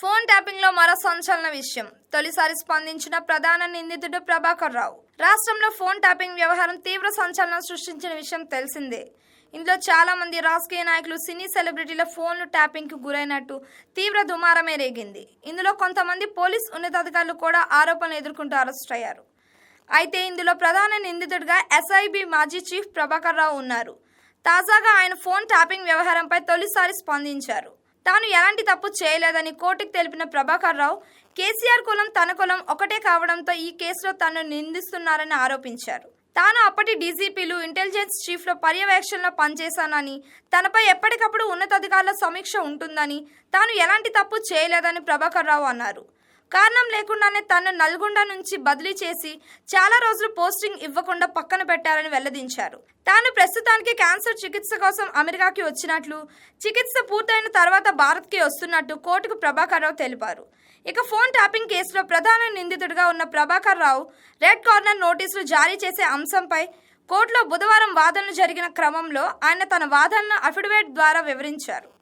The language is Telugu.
ఫోన్ ట్యాపింగ్లో మరో సంచలన విషయం. తొలిసారి స్పందించిన ప్రధాన నిందితుడు ప్రభాకర్ రావు. రాష్ట్రంలో ఫోన్ ట్యాపింగ్ వ్యవహారం తీవ్ర సంచలనం సృష్టించిన విషయం తెలిసిందే. ఇందులో చాలా మంది రాజకీయ నాయకులు సినీ సెలబ్రిటీల ఫోన్లు ట్యాపింగ్కు గురైనట్టు తీవ్ర దుమారమే రేగింది. ఇందులో కొంతమంది పోలీస్ ఉన్నతాధికారులు కూడా ఆరోపణలు ఎదుర్కొంటూ అరెస్ట్ అయ్యారు. అయితే ఇందులో ప్రధాన నిందితుడిగా ఎస్ఐబి మాజీ చీఫ్ ప్రభాకర్ రావు ఉన్నారు. తాజాగా ఆయన ఫోన్ ట్యాపింగ్ వ్యవహారంపై తొలిసారి స్పందించారు. తాను ఎలాంటి తప్పు చేయలేదని కోర్టుకు తెలిపిన ప్రభాకర్ రావు కేసీఆర్ కులం తన కులం ఒకటే కావడంతో ఈ కేసులో తను నిందిస్తున్నారని ఆరోపించారు. తాను అప్పటి డీజీపీలు ఇంటెలిజెన్స్ చీఫ్లో పర్యవేక్షణలో పనిచేశానని తనపై ఎప్పటికప్పుడు ఉన్నతాధికారుల సమీక్ష ఉంటుందని తాను ఎలాంటి తప్పు చేయలేదని ప్రభాకర్ రావు అన్నారు. కారణం లేకుండానే తను నల్గొండ నుంచి బదిలీ చేసి చాలా రోజులు పోస్టింగ్ ఇవ్వకుండా పక్కన పెట్టారని వెల్లడించారు. తాను ప్రస్తుతానికి క్యాన్సర్ చికిత్స కోసం అమెరికాకి వచ్చినట్లు చికిత్స పూర్తయిన తర్వాత భారత్కి వస్తున్నట్టు కోర్టుకు ప్రభాకర్ రావు తెలిపారు. ఇక ఫోన్ ట్యాపింగ్ కేసులో ప్రధాన నిందితుడిగా ఉన్న ప్రభాకర్ రావు రెడ్ కార్నర్ నోటీసులు జారీ చేసే అంశంపై కోర్టులో బుధవారం వాదనలు జరిగిన క్రమంలో ఆయన తన వాదనను అఫిడవిట్ ద్వారా వివరించారు.